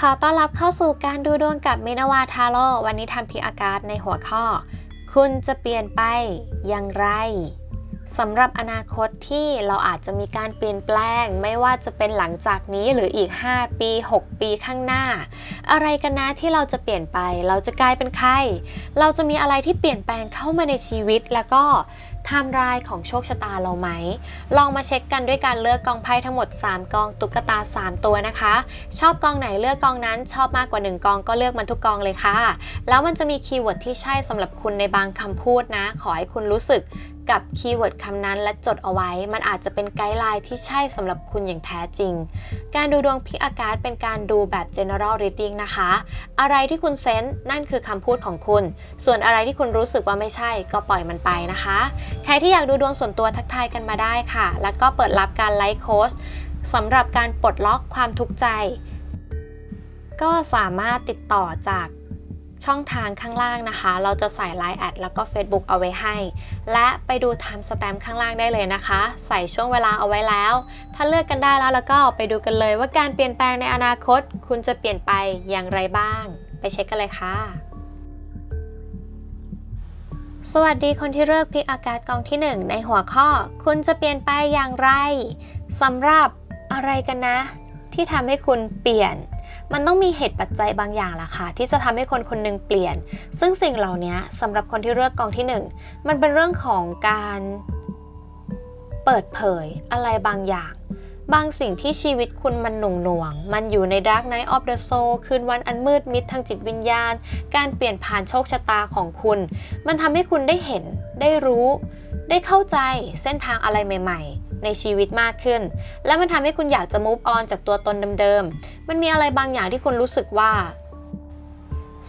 ขอต้อนรับเข้าสู่การดูดวงกับเมนาวาทาโร่วันนี้ทำพิกอากาศในหัวข้อ คุณจะเปลี่ยนไปอย่างไรสำหรับอนาคตที่เราอาจจะมีการเปลี่ยนแปลง ไม่ว่าจะเป็นหลังจากนี้หรืออีก 5 ปี 6 ปีข้างหน้า อะไรกันนะที่เราจะเปลี่ยนไป เราจะกลายเป็นใคร เราจะมีอะไรที่เปลี่ยนแปลงเข้ามาในชีวิตแล้วก็ ไทม์ไลน์ของโชคชะตาเราไหม ลองมาเช็คกันด้วยการเลือกกองไพ่ทั้งหมด 3 กองตุ๊กตา 3 ตัวนะคะ ชอบกองไหนเลือกกองนั้น ชอบมากกว่า 1 กองก็เลือกมันทุกกองเลยค่ะ แล้วมันจะมีคีย์เวิร์ดที่ใช่สำหรับคุณในบางคำพูดนะ ขอให้คุณรู้สึก กับคีย์เวิร์ดคำนั้นและจดเอาไว้ มันอาจจะเป็นไกด์ไลน์ที่ใช่สำหรับคุณอย่างแท้จริง การดูดวงพิกอากาศเป็นการดูแบบ general reading นะคะ อะไรที่คุณเซนส์นั่นคือคำพูดของคุณ ส่วนอะไรที่คุณรู้สึกว่าไม่ใช่ ก็ปล่อยมันไปนะคะ ใครที่อยากดูดวงส่วนตัวทักทายกันมาได้ค่ะ แล้วก็เปิดรับการไลฟ์โค้ชสำหรับการปลดล็อกความทุกข์ใจ ก็สามารถติดต่อจาก ช่องทางข้างล่างนะคะ เราจะใส่ Line แอดแล้วก็ Facebook เอาไว้ให้ และไปดู Time Stamp ข้างล่างได้เลยนะคะ ใส่ช่วงเวลาเอาไว้แล้ว ถ้าเลือกกันได้แล้วแล้วก็ไปดูกันเลยว่าการเปลี่ยนแปลงในอนาคต คุณจะเปลี่ยนไปอย่างไรบ้าง ไปเช็คกันเลยค่ะ สวัสดีคนที่เลือกพิกอากาศกองที่ 1 ในหัวข้อ คุณจะเปลี่ยนไปอย่างไรสำหรับอะไรกันนะ ที่ทำให้คุณเปลี่ยน มันต้องมีเหตุปัจจัยบางอย่างล่ะค่ะ ที่จะทำให้คนคนหนึ่งเปลี่ยน ซึ่งสิ่งเหล่านี้สำหรับคนที่เลือกกองที่ 1 มันเป็นเรื่องของการเปิดเผยอะไรบางอย่าง บางสิ่งที่ชีวิตคุณมันหน่วงหน่วง มันอยู่ใน Dark Night of the Soul คืนวันอันมืดมิดทางจิตวิญญาณ การเปลี่ยนผ่านโชคชะตาของคุณ มันทำให้คุณได้เห็น ได้รู้ ได้เข้าใจเส้นทางอะไรใหม่ ๆ ในชีวิตมากขึ้น และมันทำให้คุณอยากจะ move on จากตัวตนเดิมๆ มันมีอะไรบางอย่างที่คุณรู้สึกว่า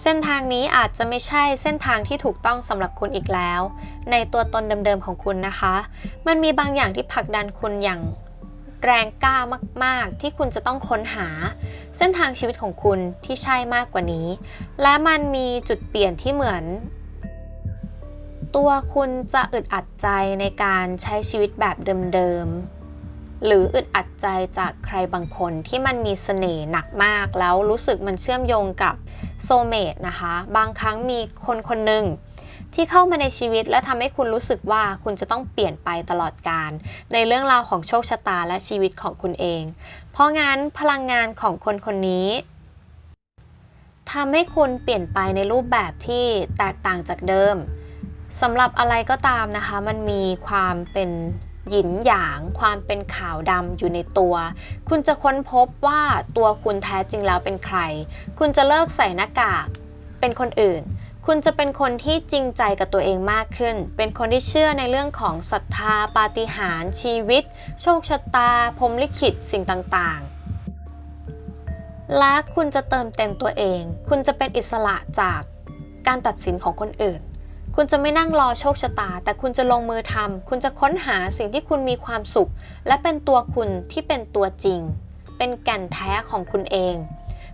เส้นทางนี้อาจจะไม่ใช่เส้นทางที่ถูกต้องสำหรับคุณอีกแล้ว ในตัวตนเดิมๆของคุณนะคะ มันมีบางอย่างที่ผลักดันคุณอย่างแรงกล้ามาก ๆ ที่คุณจะต้องค้นหา เส้นทางชีวิตของคุณที่ใช่มากกว่านี้ และมันมีจุดเปลี่ยนที่เหมือน ตัวคุณจะอึดอัดใจในการใช้ชีวิตแบบเดิมๆ หรืออึดอัดใจจากใครบางคนที่มันมีเสน่ห์หนักมาก แล้วรู้สึกมันเชื่อมโยงกับโซเมตนะคะ บางครั้งมีคนคนหนึ่งที่เข้ามาในชีวิตและทำให้คุณรู้สึกว่าคุณจะต้องเปลี่ยนไปตลอดกาลในเรื่องราวของโชคชะตาและชีวิตของคุณเอง เพราะงั้นพลังงานของคนคนนี้ทำให้คุณเปลี่ยนไปในรูปแบบที่แตกต่างจากเดิม สำหรับอะไรก็ตามนะคะ มันมีความเป็นหยินหยาง ความเป็นขาวดำอยู่ในตัว คุณจะค้นพบว่าตัวคุณแท้จริงแล้วเป็นใคร คุณจะเลิกใส่หน้ากาก เป็นคนอื่น คุณจะเป็นคนที่จริงใจกับตัวเองมากขึ้น เป็นคนที่เชื่อในเรื่องของศรัทธา ปาฏิหาริย์ ชีวิต โชคชะตา พรมลิขิต สิ่งต่างๆ และคุณจะเติมเต็มตัวเอง คุณจะเป็นอิสระจากการตัดสินของคนอื่น คุณจะไม่นั่งรอโชคชะตา แต่คุณจะลงมือทำคุณจะค้นหาสิ่งที่คุณมีความสุข และเป็นตัวคุณที่เป็นตัวจริง เป็นแก่นแท้ของคุณเอง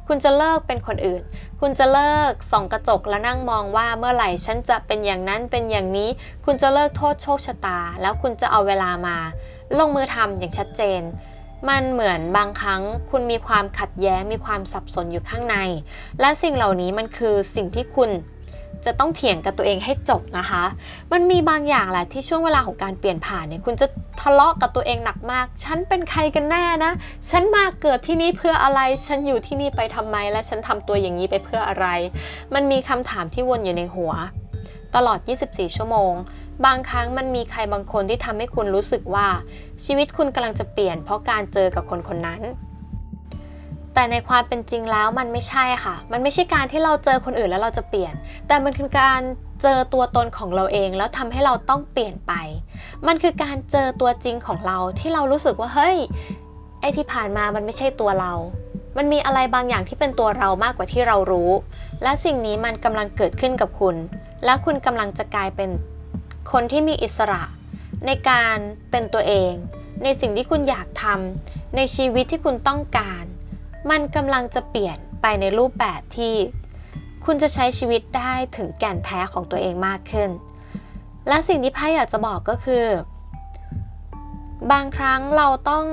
คุณจะเลิกเป็นคนอื่น คุณจะเลิกส่องกระจกแล้วนั่งมองว่าเมื่อไหร่ฉันจะเป็นอย่างนั้นเป็นอย่างนี้ คุณจะเลิกโทษโชคชะตา แล้วคุณจะเอาเวลามา ลงมือทำอย่างชัดเจนมันเหมือนบางครั้งคุณมีความขัดแย้งมีความสับสนอยู่ข้างใน และสิ่งเหล่านี้มันคือสิ่งที่คุณ จะต้องเถียงกับตัวเองให้จบนะคะ มันมีบางอย่างแหละที่ช่วงเวลาของการเปลี่ยนผ่านเนี่ยคุณจะทะเลาะกับตัวเองหนักมาก ฉันเป็นใครกันแน่นะ ฉันมาเกิดที่นี่เพื่ออะไร ฉันอยู่ที่นี่ไปทำไม และฉันทำตัวอย่างนี้ไปเพื่ออะไร มันมีคำถามที่วนอยู่ในหัว ตลอด 24 ชั่วโมง บางครั้งมันมีใครบางคนที่ทำให้คุณรู้สึกว่า ชีวิตคุณกำลังจะเปลี่ยนเพราะการเจอกับคนคนนั้น แต่ในความเป็นจริงแล้วมันไม่ใช่ค่ะ มันไม่ใช่การที่เราเจอคนอื่นแล้วเราจะเปลี่ยน แต่มันคือการเจอตัวตนของเราเองแล้วทำให้เราต้องเปลี่ยนไป มันคือการเจอตัวจริงของเราที่เรารู้สึกว่าเฮ้ยไอที่ผ่านมามันไม่ใช่ตัวเรา มันมีอะไรบางอย่างที่เป็นตัวเรามากกว่าที่เรารู้ และสิ่งนี้มันกำลังเกิดขึ้นกับคุณ และคุณกำลังจะกลายเป็นคนที่มีอิสระ ในการเป็นตัวเอง ในสิ่งที่คุณอยากทำในชีวิตที่คุณต้องการ มันกำลังจะเปลี่ยนไปในรูปแบบที่ คุณจะใช้ชีวิตได้ถึงแก่นแท้ของตัวเองมากขึ้น และสิ่งที่ไพ่อยากจะบอกก็คือ บางครั้งเราต้อง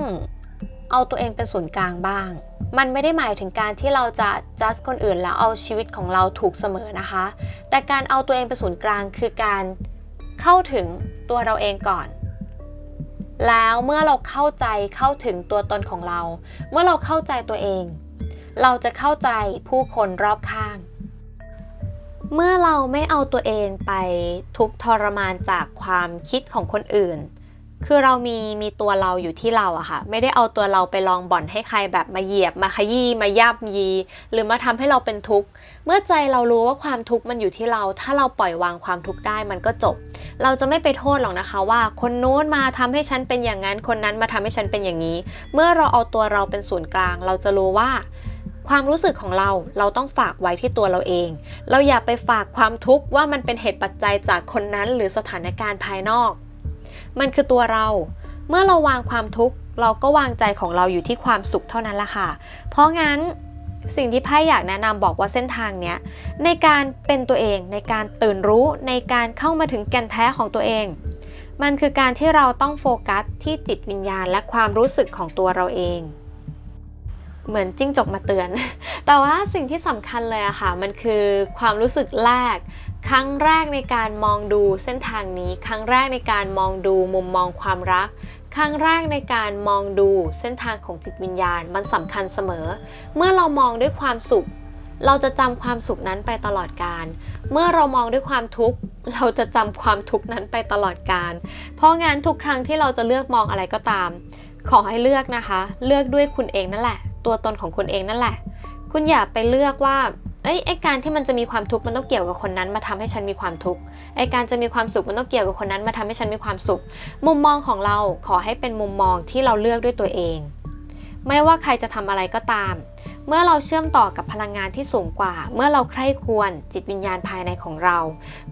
เอาตัวเองเป็นศูนย์กลางบ้าง มันไม่ได้หมายถึงการที่เราจะ just คนอื่นแล้วเอาชีวิตของเราถูกเสมอนะคะ แต่การเอาตัวเองเป็นศูนย์กลางคือการเข้าถึงตัวเราเองก่อน แล้วเมื่อเราเข้าใจเข้าถึงตัวตนของเรา เมื่อเราเข้าใจตัวเอง เราจะเข้าใจผู้คนรอบข้าง เมื่อเราไม่เอาตัวเองไปทุกทรมานจากความคิดของคนอื่น คือเรามีมีตัวเราอยู่ที่เราอะค่ะ ไม่ได้เอาตัวเราไปลองบ่อนให้ใครแบบมาเหยียบมาขยี้มาย่ำยี หรือมาทำให้เราเป็นทุกข์ เมื่อใจเรารู้ว่าความทุกข์มันอยู่ที่เรา ถ้าเราปล่อยวางความทุกข์ได้มันก็จบ เราจะไม่ไปโทษหรอกนะคะว่า คนโน้นมาทำให้ฉันเป็นอย่างนั้น คนนั้นมาทำให้ฉันเป็นอย่างนี้ เมื่อเราเอาตัวเราเป็นศูนย์กลาง เราจะรู้ว่าความรู้สึกของเราเราต้องฝากไว้ที่ตัวเราเอง เราอย่าไปฝากความทุกข์ว่ามันเป็นเหตุปัจจัยจากคนนั้นหรือสถานการณ์ภายนอก มันคือตัวเรา เมื่อเราวางความทุกข์เราก็วางใจของเราอยู่ที่ความสุขเท่านั้นละค่ะ เพราะงั้นสิ่งที่ไพ่อยากแนะนำบอกว่าเส้นทางเนี้ยในการเป็นตัวเองในการตื่นรู้ในการเข้ามาถึงแก่นแท้ของตัวเอง มันคือการที่เราต้องโฟกัสที่จิตวิญญาณและความรู้สึกของตัวเราเอง เหมือนจิ้งจกมาเตือน แต่ว่าสิ่งที่สำคัญเลยอะค่ะ มันคือความรู้สึกแรก ครั้งแรกในการมองดูเส้นทางนี้ ครั้งแรกในการมองดูมุมมองความรัก ครั้งแรกในการมองดูเส้นทางของจิตวิญญาณ มันสำคัญเสมอ เมื่อเรามองด้วยความสุข เราจะจำความสุขนั้นไปตลอดกาลเมื่อเรามองด้วยความทุกข์ เราจะจำความทุกข์นั้นไปตลอดกาลเพราะงั้นทุกครั้งที่เราจะเลือกมองอะไรก็ตาม ขอให้เลือกนะคะ เลือกด้วยคุณเองนั่นแหละ ตัวตนของคุณเองนั่นแหละ คุณอย่าไปเลือกว่าเอ้ยไอการที่มันจะมีความทุกข์มันต้องเกี่ยวกับคนนั้นมาทำให้ฉันมีความทุกข์ไอการจะมีความสุขมันต้องเกี่ยวกับคนนั้นมาทำให้ฉันมีความสุข มุมมองของเราขอให้เป็นมุมมองที่เราเลือกด้วยตัวเอง ไม่ว่าใครจะทำอะไรก็ตาม เมื่อเราเชื่อมต่อกับพลังงานที่สูงกว่า เมื่อเราใคร่ควรจิตวิญญาณภายในของเรา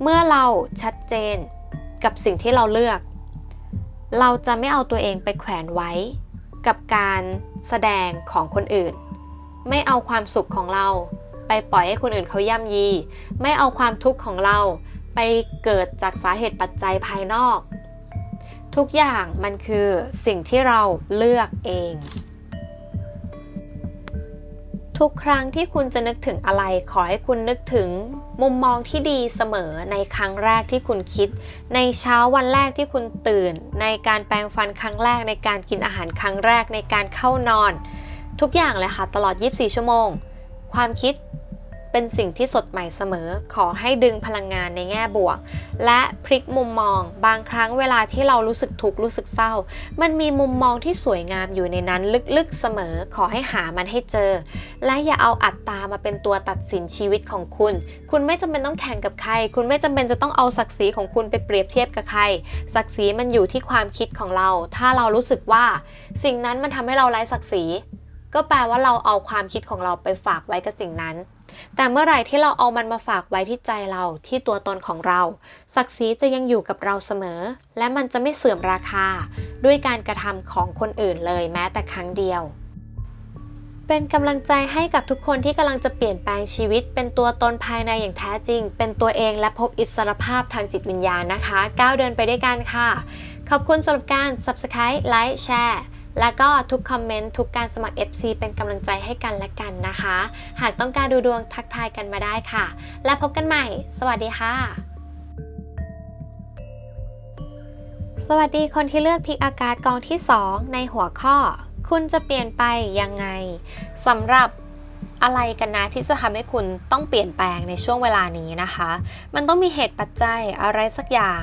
เมื่อเราชัดเจนกับสิ่งที่เราเลือก เราจะไม่เอาตัวเองไปแขวนไว้ กับการ แสดงของคนอื่น ไม่เอาความสุขของเรา ไปปล่อยให้คนอื่นเขาย่ำยี ไม่เอาความทุกข์ของเราไปเกิดจากสาเหตุปัจจัยภายนอก ทุกอย่างมันคือสิ่งที่เราเลือกเอง ทุกครั้งที่คุณจะนึกถึงอะไร ขอให้คุณนึกถึงมุมมองที่ดีเสมอในครั้งแรกที่คุณคิด ในเช้าวันแรกที่คุณตื่น ในการแปรงฟันครั้งแรกในการกินอาหารครั้งแรกในการเข้านอน ทุกอย่างเลยค่ะตลอด 24 ชั่วโมง ความคิด เป็นสิ่งที่สดใหม่เสมอ ขอให้ดึงพลังงานในแง่บวก และพลิกมุมมอง บางครั้งเวลาที่เรารู้สึกทุกข์รู้สึกเศร้า มันมีมุมมองที่สวยงามอยู่ในนั้นลึกๆเสมอ ขอให้หามันให้เจอ และอย่าเอาอัตตามาเป็นตัวตัดสินชีวิตของคุณ คุณไม่จำเป็นต้องแข่งกับใคร คุณไม่จำเป็นจะต้องเอาศักดิ์ศรีของคุณไปเปรียบเทียบกับใคร ศักดิ์ศรีมันอยู่ที่ความคิดของเรา ถ้าเรารู้สึกว่า สิ่งนั้นมันทำให้เราไร้ศักดิ์ศรีก็แปลว่าเราเอาความคิดของเราไปฝากไว้กับสิ่งนั้น แต่เมื่อไหร่ที่เราเอามันมาฝากไว้ที่ใจเราที่ตัวตนของเรา ศักดิ์ศรีจะยังอยู่กับเราเสมอ และมันจะไม่เสื่อมราคา ด้วยการกระทำของคนอื่นเลยแม้แต่ครั้งเดียว เป็นกำลังใจให้กับทุกคนที่กำลังจะเปลี่ยนแปลงชีวิต เป็นตัวตนภายในอย่างแท้จริง เป็นตัวเองและพบอิสรภาพทางจิตวิญญาณนะคะก้าวเดินไปด้วยกันค่ะ ขอบคุณสำหรับการ Subscribe ไลค์แชร์ แล้วก็ทุกคอมเมนต์ทุกการสมัคร FC เป็นกำลังใจให้กันและกันนะคะ หากต้องการดูดวงทักทายกันมาได้ค่ะ และพบกันใหม่ สวัสดีค่ะ สวัสดีคนที่เลือกพิกอากาศกองที่ 2 ในหัวข้อ คุณจะเปลี่ยนไปยังไงสำหรับอะไรกันนะที่จะทำให้คุณต้องเปลี่ยนแปลงในช่วงเวลานี้นะคะ มันต้องมีเหตุปัจจัยอะไรสักอย่าง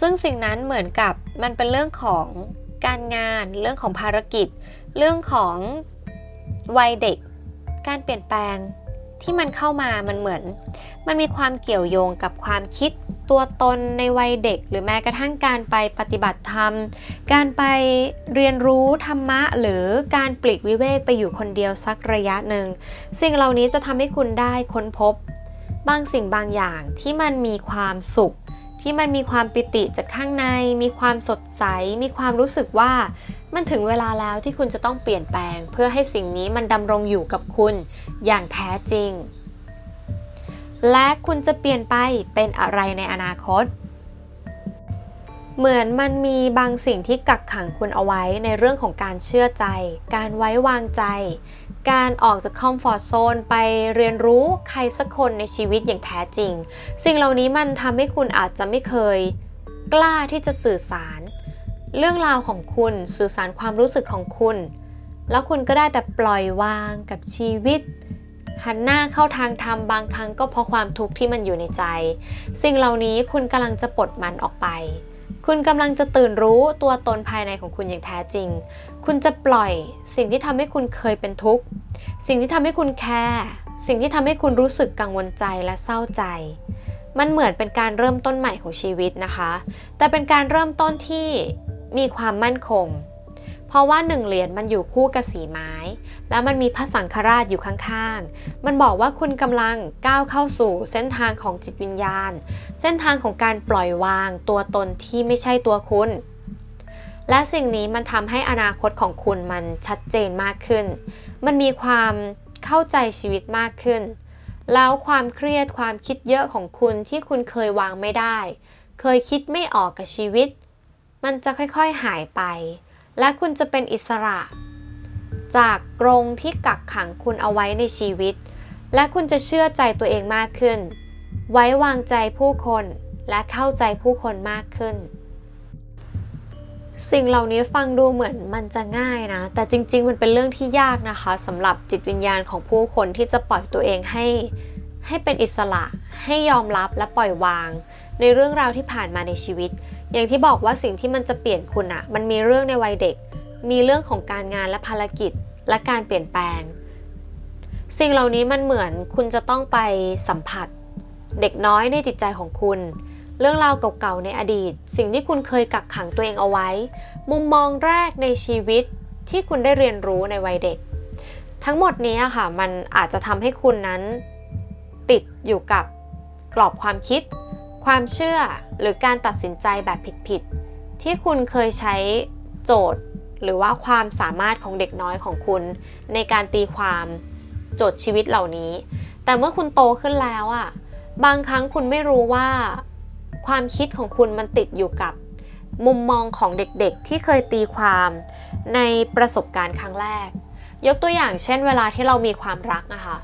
ซึ่งสิ่งนั้นเหมือนกับมันเป็นเรื่องของ การงาน เรื่องของภารกิจ เรื่องของวัยเด็ก การเปลี่ยนแปลงที่มันเข้ามามันเหมือน มันมีความเกี่ยวโยงกับความคิดตัวตนในวัยเด็ก หรือแม้กระทั่งการไปปฏิบัติธรรม การไปเรียนรู้ธรรมะ หรือการปลีกวิเวกไปอยู่คนเดียวสักระยะหนึ่ง สิ่งเหล่านี้จะทำให้คุณได้ค้นพบ บางสิ่งบางอย่างที่มันมีความสุข ที่มันมีความปิติจากข้างใน มีความสดใส มีความรู้สึกว่า มันถึงเวลาแล้วที่คุณจะต้องเปลี่ยนแปลง เพื่อให้สิ่งนี้มันดำรงอยู่กับคุณอย่างแท้จริง และคุณจะเปลี่ยนไปเป็นอะไรในอนาคต เหมือนมันมีบางสิ่งที่กักขังคุณเอาไว้ในเรื่องของการเชื่อใจ การไว้วางใจ การออกจากคอมฟอร์ทโซนไปเรียนรู้ใครสักคนในชีวิตอย่างแท้จริง สิ่งเหล่านี้มันทำให้คุณอาจจะไม่เคยกล้าที่จะสื่อสาร เรื่องราวของคุณสื่อสารความรู้สึกของคุณ แล้วคุณก็ได้แต่ปล่อยวางกับชีวิต หันหน้าเข้าทางธรรมบางครั้งก็เพราะความทุกข์ที่มันอยู่ในใจ สิ่งเหล่านี้คุณกำลังจะปลดมันออกไป คุณกำลังจะตื่นรู้ตัวตนภายในของคุณอย่างแท้จริง คุณจะปล่อยสิ่งที่ทำให้คุณเคยเป็นทุกข์ สิ่งที่ทำให้คุณแคร์สิ่งที่ทำให้คุณรู้สึกกังวลใจและเศร้าใจ มันเหมือนเป็นการเริ่มต้นใหม่ของชีวิตนะคะ แต่เป็นการเริ่มต้นที่มีความมั่นคง เพราะว่าหนึ่งเหรียญมันอยู่คู่กับสีไม้ แล้วมันมีพระสังฆราชอยู่ข้างๆ มันบอกว่าคุณกำลังก้าวเข้าสู่เส้นทางของจิตวิญญาณ เส้นทางของการปล่อยวางตัวตนที่ไม่ใช่ตัวคุณ และสิ่งนี้มันทำให้อนาคตของคุณมันชัดเจนมากขึ้น มันมีความเข้าใจชีวิตมากขึ้น แล้วความเครียดความคิดเยอะของคุณที่คุณเคยวางไม่ได้ เคยคิดไม่ออกกับชีวิต มันจะค่อยๆหายไป และคุณจะเป็นอิสระ จากกรงที่กักขังคุณเอาไว้ในชีวิต และคุณจะเชื่อใจตัวเองมากขึ้น ไว้วางใจผู้คนและเข้าใจผู้คนมากขึ้น สิ่งเหล่านี้ฟังดูเหมือนมันจะง่ายนะ แต่จริง ๆ มันเป็นเรื่องที่ยากนะคะสำหรับจิตวิญญาณของผู้คนที่จะปล่อยตัวเองให้ให้เป็นอิสระ ให้ยอมรับและปล่อยวาง ในเรื่องราวที่ผ่านมาในชีวิต อย่างที่บอกว่าสิ่งที่มันจะเปลี่ยนคุณอะมันมีเรื่องในวัยเด็ก มีเรื่องของการงานและภารกิจและการเปลี่ยนแปลง สิ่งเหล่านี้มันเหมือนคุณจะต้องไปสัมผัส เด็กน้อยในจิตใจของคุณ เรื่องราวเก่าๆในอดีต สิ่งที่คุณเคยกักขังตัวเองเอาไว้ มุมมองแรกในชีวิตที่คุณได้เรียนรู้ในวัยเด็ก ทั้งหมดนี้อะค่ะมันอาจจะทำให้คุณนั้นติดอยู่กับกรอบความคิด ความเชื่อหรือการตัดสินใจแบบผิดๆ ที่คุณเคยใช้โจทย์ หรือว่าความสามารถของเด็กน้อยของคุณ ในการตีความโจทย์ชีวิตเหล่านี้ แต่เมื่อคุณโตขึ้นแล้วอะบางครั้งคุณไม่รู้ว่า ความคิดของคุณมันติดอยู่กับ มุมมองของเด็กๆ ที่เคยตีความในประสบการณ์ครั้งแรก ยกตัวอย่างเช่น เวลาที่เรามีความรักนะคะ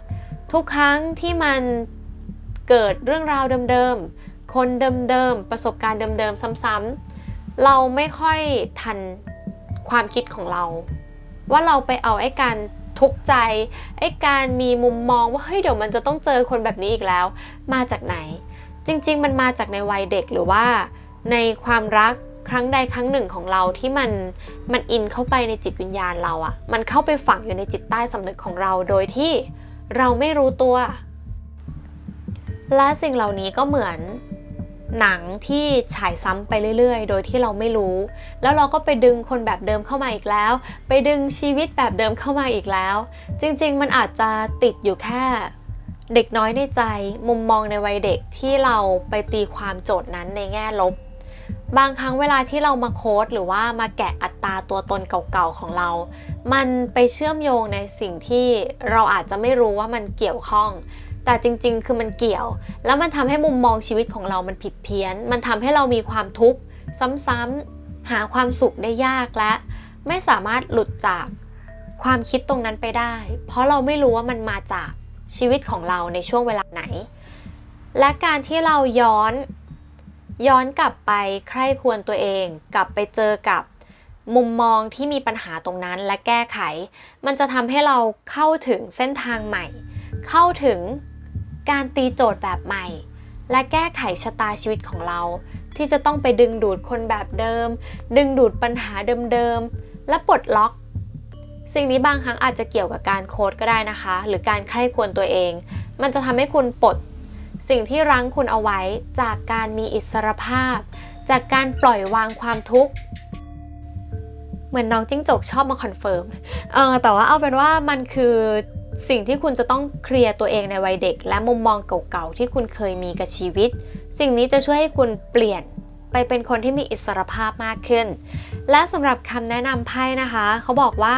ทุกครั้งที่มันเกิดเรื่องราวเดิมๆ คนเดิมๆ ประสบการณ์เดิมๆ ซ้ำๆ เราไม่ค่อยทันความคิดของเรา ว่าเราไปเอาไอ้การทุกข์ใจ ไอ้การมีมุมมองว่าเฮ้ยเดี๋ยวมันจะต้องเจอคนแบบนี้อีกแล้ว มาจากไหน จริง ๆ มันมาจากในวัยเด็กหรือว่า ในความรักครั้งใดครั้งหนึ่งของเราที่มันมันอินเข้าไปในจิตวิญญาณเราอะมันเข้าไปฝังอยู่ในจิตใต้สำนึกของเราโดยที่เราไม่รู้ตัว และสิ่งเหล่านี้ก็เหมือน หนังที่ฉายซ้ำไปเรื่อยๆ โดยที่เราไม่รู้ แล้วเราก็ไปดึงคนแบบเดิมเข้ามาอีกแล้ว ไปดึงชีวิตแบบเดิมเข้ามาอีกแล้ว จริงๆ มันอาจจะติดอยู่แค่เด็กน้อยในใจ มุมมองในวัยเด็กที่เราไปตีความโจทย์นั้นในแง่ลบ บางครั้งเวลาที่เรามาโค้ดหรือว่ามาแกะอัตราตัวตนเก่าๆของเรา มันไปเชื่อมโยงในสิ่งที่เราอาจจะไม่รู้ว่ามันเกี่ยวข้อง แต่จริงๆ คือมันเกี่ยว แล้วมันทำให้มุมมองชีวิตของเรามันผิดเพี้ยน มันทำให้เรามีความทุกข์ซ้ำๆหาความสุขได้ยากและ ไม่สามารถหลุดจากความคิดตรงนั้นไปได้ เพราะเราไม่รู้ว่ามันมาจากชีวิตของเราในช่วงเวลาไหน และการที่เราย้อนย้อนกลับไปใคร่ควรตัวเอง กลับไปเจอกับมุมมองที่มีปัญหาตรงนั้นและแก้ไข มันจะทำให้เราเข้าถึงเส้นทางใหม่ เข้าถึง การตีโจทย์แบบใหม่ และแก้ไขชะตาชีวิตของเรา ที่จะต้องไปดึงดูดคนแบบเดิม ดึงดูดปัญหาเดิมๆ และปลดล็อก สิ่งนี้บางครั้งอาจจะเกี่ยวกับการโค้ดก็ได้นะคะ หรือการใคร่ควรตัวเอง มันจะทำให้คุณปลดสิ่งที่รั้งคุณเอาไว้จากการมีอิสรภาพ จากการปล่อยวางความทุกข์ เหมือนน้องจิ้งจกชอบมาคอนเฟิร์ม เออแต่ว่าเอาเป็นว่ามันคือ สิ่งที่คุณจะต้องเคลียร์ตัวเองในวัยเด็ก และมุมมองเก่าๆที่คุณเคยมีกับชีวิต สิ่งนี้จะช่วยให้คุณเปลี่ยนไปเป็นคนที่มีอิสรภาพมากขึ้น และสำหรับคำแนะนำไพ่นะคะ เขาบอกว่า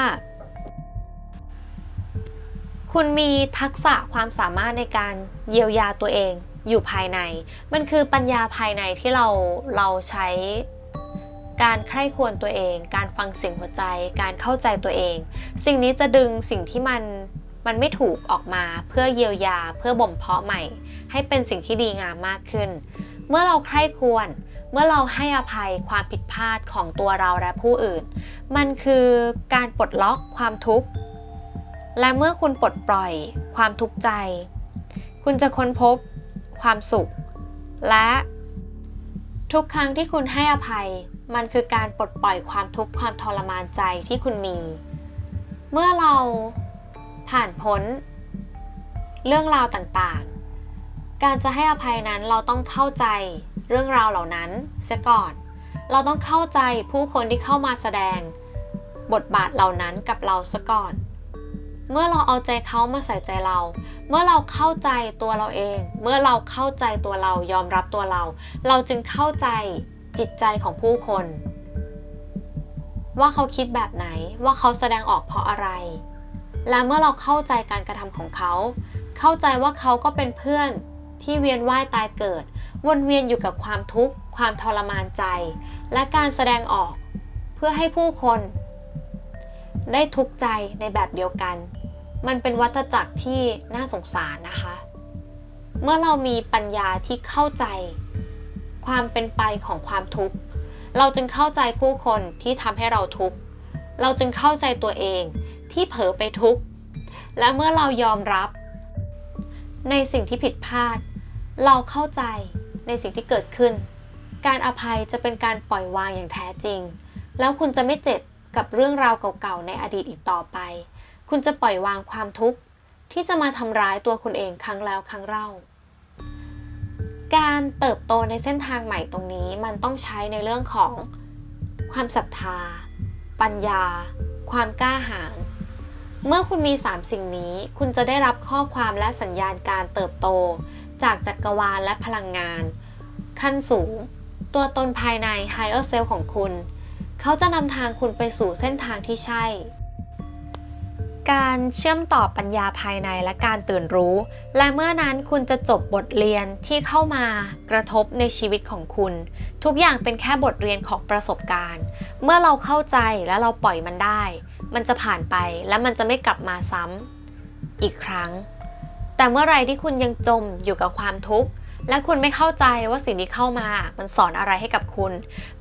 คุณมีทักษะความสามารถในการเยียวยาตัวเองอยู่ภายใน มันคือปัญญาภายในที่เราเราใช้การใคร่ควรตัวเอง การฟังเสียงหัวใจ การเข้าใจตัวเอง สิ่งนี้จะดึงสิ่งที่มัน มันไม่ถูกออกมาเพื่อเยียวยาเพื่อบ่มเพาะใหม่ ให้เป็นสิ่งที่ดีงามมากขึ้น เมื่อเราใคร่ควร เมื่อเราให้อภัยความผิดพลาดของตัวเราและผู้อื่น มันคือการปลดล็อกความทุกข์ และเมื่อคุณปลดปล่อยความทุกข์ใจ คุณจะค้นพบความสุข และทุกครั้งที่คุณให้อภัย มันคือการปลดปล่อยความทุกข์ความทรมานใจที่คุณมี เมื่อเรา ผ่านพ้น เรื่องราวต่างๆ การจะให้อภัยนั้นเราต้องเข้าใจเรื่องราวเหล่านั้นเสียก่อน เราต้องเข้าใจผู้คนที่เข้ามาแสดง บทบาทเหล่านั้นกับเราซะก่อน เมื่อเราเอาใจเขามาใส่ใจเรา เมื่อเราเข้าใจตัวเราเอง เมื่อเราเข้าใจตัวเรายอมรับตัวเรา เราจึงเข้าใจจิตใจของผู้คน ว่าเขาคิดแบบไหนว่าเขาแสดงออกเพราะอะไร และเมื่อเราเข้าใจการกระทำของเขา เข้าใจว่าเขาก็เป็นเพื่อนที่เวียนว่ายตายเกิด วนเวียนอยู่กับความทุกข์ ความทรมานใจ และการแสดงออก เพื่อให้ผู้คน ได้ทุกข์ใจในแบบเดียวกัน มันเป็นวัฏจักรที่น่าสงสารนะคะ เมื่อเรามีปัญญาที่เข้าใจ ความเป็นไปของความทุกข์ เราจึงเข้าใจผู้คนที่ทำให้เราทุกข์ เราจึงเข้าใจตัวเอง ที่เผลอไปทุกข์ และเมื่อเรายอมรับ ในสิ่งที่ผิดพลาด เราเข้าใจในสิ่งที่เกิดขึ้น การอภัยจะเป็นการปล่อยวางอย่างแท้จริง แล้วคุณจะไม่เจ็บกับเรื่องราวเก่าๆในอดีตอีกต่อไป คุณจะปล่อยวางความทุกข์ที่จะมาทำร้ายตัวคุณเองครั้งแล้วครั้งเล่า การเติบโตในเส้นทางใหม่ตรงนี้มันต้องใช้ในเรื่องของความศรัทธา ปัญญา ความกล้าหาญ เมื่อคุณมี 3 สิ่งนี้ คุณจะได้รับข้อความและสัญญาณการเติบโต จากจักรวาลและพลังงาน ขั้นสูง ตัวตนภายใน Higher Self ของคุณ เขาจะนำทางคุณไปสู่เส้นทางที่ใช่ การเชื่อมต่อปัญญาภายในและการตื่นรู้ และเมื่อนั้นคุณจะจบบทเรียนที่เข้ามากระทบในชีวิตของคุณ ทุกอย่างเป็นแค่บทเรียนของประสบการณ์ เมื่อเราเข้าใจและเราปล่อยมันได้ มันจะผ่านไปและมันจะไม่กลับมาซ้ำอีกครั้ง แต่เมื่อไรที่คุณยังจมอยู่กับความทุกข์ และคุณไม่เข้าใจว่าสิ่งที่เข้ามา มันสอนอะไรให้กับคุณ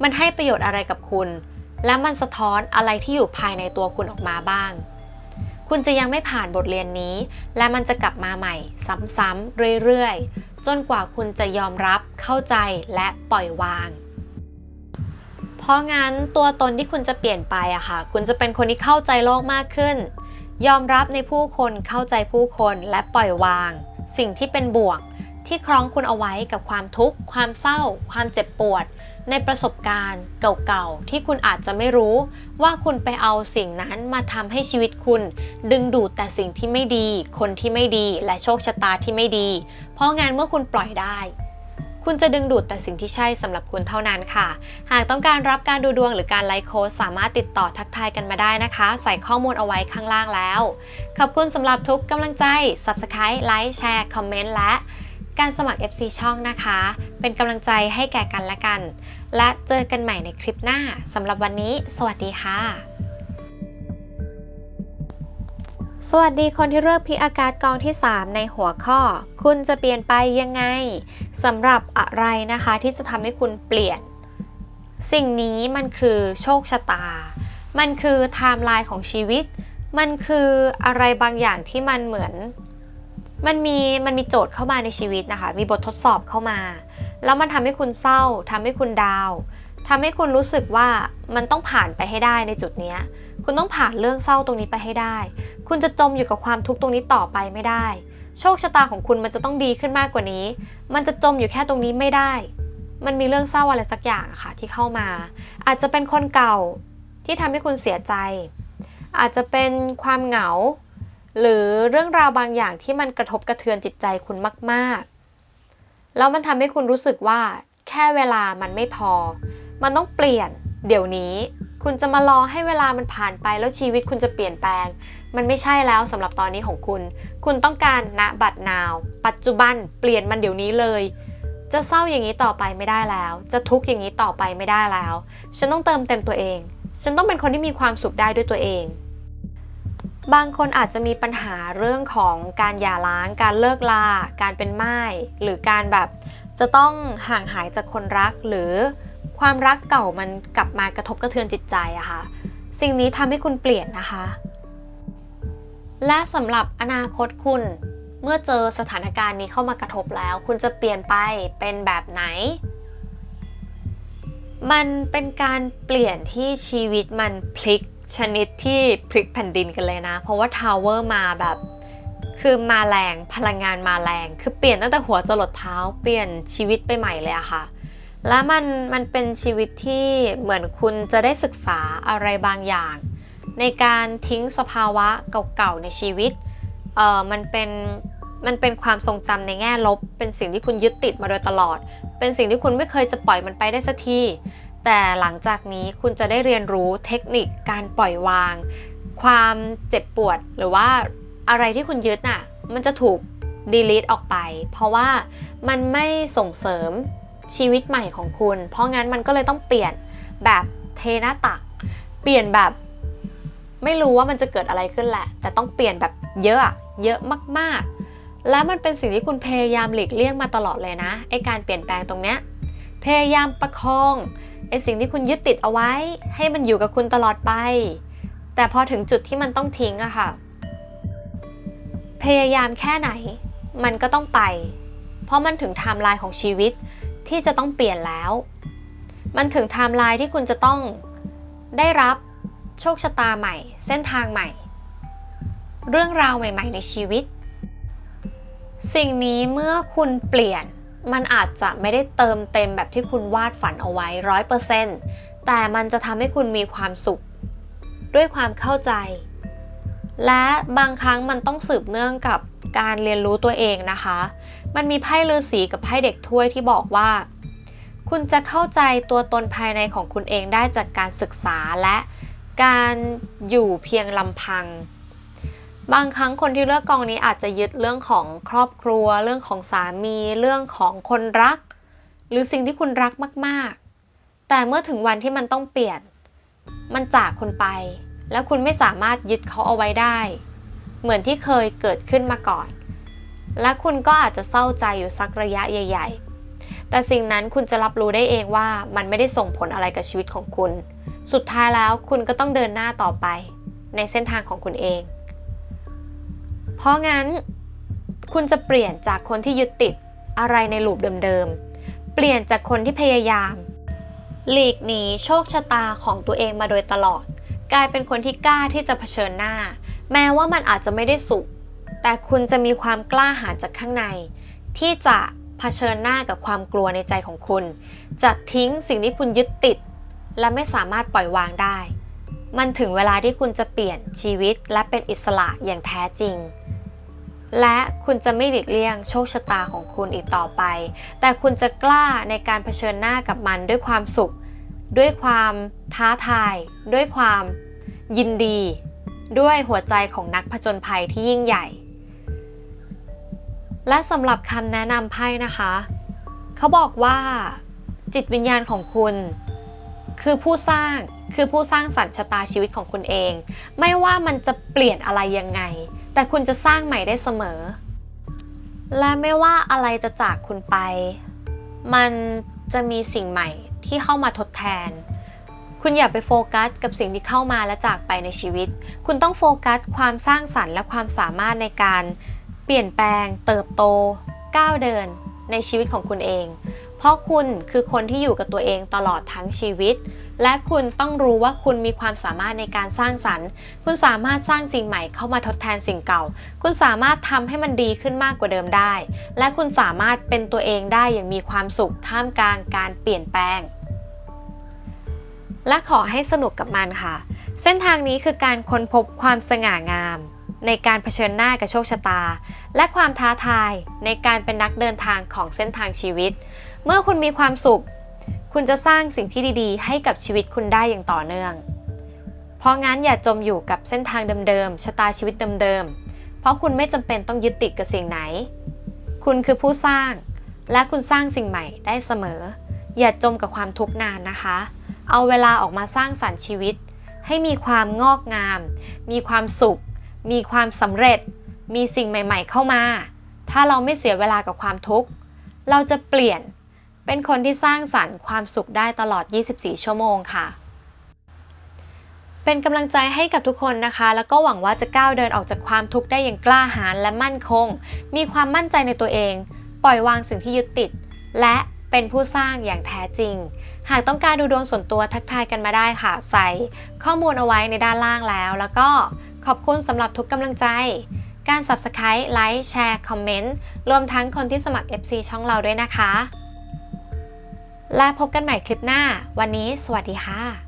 มันให้ประโยชน์อะไรกับคุณ และมันสะท้อนอะไรที่อยู่ภายในตัวคุณออกมาบ้าง คุณจะยังไม่ผ่านบทเรียนนี้ และมันจะกลับมาใหม่ ซ้ำๆเรื่อยๆ จนกว่าคุณจะยอมรับเข้าใจและปล่อยวาง เพราะงั้นตัวตนที่คุณจะเปลี่ยนไปอะค่ะ คุณจะเป็นคนที่เข้าใจโลกมากขึ้น ยอมรับในผู้คนเข้าใจผู้คนและปล่อยวาง สิ่งที่เป็นบวก ที่คล้องคุณเอาไว้กับความทุกข์ ความเศร้า ความเจ็บปวด ในประสบการณ์ เก่าๆที่คุณอาจจะไม่รู้ ว่าคุณไปเอาสิ่งนั้นมาทำให้ชีวิตคุณ ดึงดูดแต่สิ่งที่ไม่ดี คนที่ไม่ดีและโชคชะตาที่ไม่ดี เพราะงั้นเมื่อคุณปล่อยได้ คุณจะดึงดูดแต่สิ่งที่ใช่สำหรับคุณเท่านั้นค่ะ หากต้องการรับการดูดวงหรือการไลค์โค้ดสามารถติดต่อทักทายกันมาได้นะคะ ใส่ข้อมูลเอาไว้ข้างล่างแล้ว ขอบคุณสำหรับทุกกำลังใจ Subscribe ไลค์แชร์คอมเมนต์และการสมัคร FC ช่องนะคะ เป็นกำลังใจให้แก่กันและกัน และเจอกันใหม่ในคลิปหน้าสำหรับวันนี้ สวัสดีค่ะ สวัสดีคนที่เลือกพิอากาศกองที่ 3 ในหัวข้อ คุณจะเปลี่ยนไปยังไงสำหรับอะไรนะคะที่จะทำให้คุณเปลี่ยน สิ่งนี้มันคือโชคชะตา มันคือไทม์ไลน์ของชีวิต มันคืออะไรบางอย่างที่มันเหมือน มันมีมันมีโจทย์เข้ามาในชีวิตนะคะ มีบททดสอบเข้ามา แล้วมันทำให้คุณเศร้าทำให้คุณดาวทำให้คุณรู้สึกว่ามันต้องผ่านไปให้ได้ในจุดนี้ คุณต้องผ่านเรื่องเศร้าตรงนี้ไปให้ได้ คุณจะจมอยู่กับความทุกข์ตรงนี้ต่อไปไม่ได้ โชคชะตาของคุณมันจะต้องดีขึ้นมากกว่านี้ มันจะจมอยู่แค่ตรงนี้ไม่ได้ มันมีเรื่องเศร้าอะไรสักอย่างอะค่ะที่เข้ามา อาจจะเป็นคนเก่าที่ทำให้คุณเสียใจ อาจจะเป็นความเหงา หรือเรื่องราวบางอย่างที่มันกระทบกระเทือนจิตใจคุณมากๆ แล้วมันทำให้คุณรู้สึกว่าแค่เวลามันไม่พอ มันต้องเปลี่ยนเดี๋ยวนี้ คุณจะมารอให้เวลามันผ่านไปแล้วชีวิตคุณจะเปลี่ยนแปลง มันไม่ใช่แล้วสำหรับตอนนี้ของคุณ คุณต้องการณบัดนาว ปัจจุบันเปลี่ยนมันเดี๋ยวนี้เลย จะเศร้าอย่างนี้ต่อไปไม่ได้แล้ว จะทุกข์อย่างนี้ต่อไปไม่ได้แล้ว ฉันต้องเติมเต็มตัวเอง ฉันต้องเป็นคนที่มีความสุขได้ด้วยตัวเองบางคนอาจจะมีปัญหาเรื่องของการหย่าร้าง การเลิกลา การเป็นไม่ายหรือการแบบจะต้องห่างหายจากคนรักหรือ ความรักเก่ามันกลับมากระทบกระเทือนจิตใจอะค่ะ สิ่งนี้ทำให้คุณเปลี่ยนนะคะ และสำหรับอนาคตคุณ เมื่อเจอสถานการณ์นี้เข้ามากระทบแล้ว คุณจะเปลี่ยนไปเป็นแบบไหน มันเป็นการเปลี่ยนที่ชีวิตมันพลิกชนิดที่พลิกแผ่นดินกันเลยนะ เพราะว่าทาวเวอร์มาแบบคือมาแรงพลังงานมาแรง คือเปลี่ยนตั้งแต่หัวจรดเท้าเปลี่ยนชีวิตไปใหม่เลยอะค่ะ และมันมันเป็นชีวิตที่เหมือนคุณจะได้ศึกษาอะไรบางอย่าง ในการทิ้งสภาวะเก่าๆในชีวิตเออมันเป็นมันเป็นความทรงจำในแง่ลบ เป็นสิ่งที่คุณยึดติดมาโดยตลอด เป็นสิ่งที่คุณไม่เคยจะปล่อยมันไปได้สักทีแต่หลังจากนี้คุณจะได้เรียนรู้เทคนิคการปล่อยวาง ความเจ็บปวดหรือว่าอะไรที่คุณยึดน่ะมันจะถูก delete ออกไป เพราะว่ามันไม่ส่งเสริม ชีวิตใหม่ของคุณ เพราะงั้นมันก็เลยต้องเปลี่ยนแบบเทหน้าตัก เปลี่ยนแบบ ไม่รู้ว่ามันจะเกิดอะไรขึ้นแหละ แต่ต้องเปลี่ยนแบบเยอะเยอะมากๆ และมันเป็นสิ่งที่คุณพยายามหลีกเลี่ยงมาตลอดเลยนะไอการเปลี่ยนแปลงตรงเนี้ยพยายามประคองไอสิ่งที่คุณยึดติดเอาไว้ ให้มันอยู่กับคุณตลอดไป แต่พอถึงจุดที่มันต้องทิ้งอะค่ะ พยายามแค่ไหน มันก็ต้องไป เพราะมันถึงไทม์ไลน์ของชีวิต ที่จะต้องเปลี่ยนแล้ว มันถึงไทม์ไลน์ที่คุณจะต้องได้รับโชคชะตาใหม่ เส้นทางใหม่ เรื่องราวใหม่ ๆ ในชีวิต สิ่งนี้เมื่อคุณเปลี่ยนมันอาจจะไม่ได้เติมเต็มแบบที่คุณวาดฝันเอาไว้ร้อยเปอร์เซ็นต์แต่มันจะทำให้คุณมีความสุข ด้วยความเข้าใจ และบางครั้งมันต้องสืบเนื่องกับการเรียนรู้ตัวเองนะคะ มันมีไพ่ฤาษีกับไพ่เด็กถ้วยที่บอกว่า คุณจะเข้าใจตัวตนภายในของคุณเองได้จากการศึกษาและการอยู่เพียงลำพัง บางครั้งคนที่เลือกกองนี้อาจจะยึดเรื่องของครอบครัว เรื่องของสามีเรื่องของคนรัก หรือสิ่งที่คุณรักมาก ๆ แต่เมื่อถึงวันที่มันต้องเปลี่ยน มันจากคุณไป แล้วคุณไม่สามารถยึดเขาเอาไว้ได้ เหมือนที่เคยเกิดขึ้นมาก่อน และคุณก็อาจจะเศร้าใจอยู่สักระยะใหญ่ ๆ แต่สิ่งนั้นคุณจะรับรู้ได้เองว่ามันไม่ได้ส่งผลอะไรกับชีวิตของคุณ สุดท้ายแล้วคุณก็ต้องเดินหน้าต่อไป ในเส้นทางของคุณเอง เพราะงั้น คุณจะเปลี่ยนจากคนที่ยึดติดอะไรในลูปเดิมๆ เปลี่ยนจากคนที่พยายาม หลีกหนีโชคชะตาของตัวเองมาโดยตลอด กลายเป็นคนที่กล้าที่จะเผชิญหน้า แม้ว่ามันอาจจะไม่ได้สุข แต่คุณจะมีความกล้าหาญจากข้างใน ที่จะเผชิญหน้ากับความกลัวในใจของคุณ จะทิ้งสิ่งที่คุณยึดติด และไม่สามารถปล่อยวางได้ มันถึงเวลาที่คุณจะเปลี่ยนชีวิตและเป็นอิสระอย่างแท้จริง และคุณจะไม่หลีกเลี่ยงโชคชะตาของคุณอีกต่อไป แต่คุณจะกล้าในการเผชิญหน้ากับมันด้วยความสุข ด้วยความท้าทาย ด้วยความยินดี ด้วยหัวใจของนักผจญภัยที่ยิ่งใหญ่ และสำหรับคำแนะนำไพ่นะคะ เขาบอกว่าจิตวิญญาณของคุณ คือผู้สร้างคือผู้สร้างสรรค์ชะตาชีวิตของคุณเอง ไม่ว่ามันจะเปลี่ยนอะไรยังไง แต่คุณจะสร้างใหม่ได้เสมอ และไม่ว่าอะไรจะจากคุณไป มันจะมีสิ่งใหม่ที่เข้ามาทดแทน คุณอย่าไปโฟกัสกับสิ่งที่เข้ามาและจากไปในชีวิต คุณต้องโฟกัสความสร้างสรรค์และความสามารถในการ เปลี่ยนแปลง เติบโต ก้าวเดิน ในชีวิตของคุณเอง เพราะคุณคือคนที่อยู่กับตัวเองตลอดทั้งชีวิต และคุณต้องรู้ว่าคุณมีความสามารถในการสร้างสรรค์ คุณสามารถสร้างสิ่งใหม่เข้ามาทดแทนสิ่งเก่า คุณสามารถทำให้มันดีขึ้นมากกว่าเดิมได้ และคุณสามารถเป็นตัวเองได้อย่างมีความสุขท่ามกลางการเปลี่ยนแปลง และขอให้สนุกกับมันค่ะ เส้นทางนี้คือการค้นพบความสง่างาม ในการเผชิญหน้ากับโชคชะตา และความท้าทายในการเป็นนักเดินทางของเส้นทางชีวิต เมื่อคุณมีความสุข คุณจะสร้างสิ่งที่ดีๆ ให้กับชีวิตคุณได้อย่างต่อเนื่อง เพราะงั้นอย่าจมอยู่กับเส้นทางเดิมๆชะตาชีวิตเดิมๆ เพราะคุณไม่จำเป็นต้องยึดติดกับสิ่งไหน คุณคือผู้สร้าง และคุณสร้างสิ่งใหม่ได้เสมอ อย่าจมกับความทุกข์นานนะคะ เอาเวลาออกมาสร้างสรรค์ชีวิต ให้มีความงอกงาม มีความสุข มีความสำเร็จ มีสิ่งใหม่ ๆ เข้ามา ถ้าเราไม่เสียเวลากับความทุกข์ เราจะเปลี่ยนเป็นคนที่สร้างสรรค์ความสุขได้ตลอด 24 ชั่วโมงค่ะ เป็นกำลังใจให้กับทุกคนนะคะ แล้วก็หวังว่าจะก้าวเดินออกจากความทุกข์ได้อย่างกล้าหาญและมั่นคง มีความมั่นใจในตัวเอง ปล่อยวางสิ่งที่ยึดติด และเป็นผู้สร้างอย่างแท้จริง หากต้องการดูดวงส่วนตัวทักทายกันมาได้ค่ะ ใส่ข้อมูลเอาไว้ในด้านล่างแล้ว แล้วก็ ขอบคุณสำหรับทุกกำลังใจ การ Subscribe ไลค์แชร์คอมเมนต์รวมทั้งคนที่สมัคร FC ช่องเราด้วยนะคะ และพบกันใหม่คลิปหน้า วันนี้สวัสดีค่ะ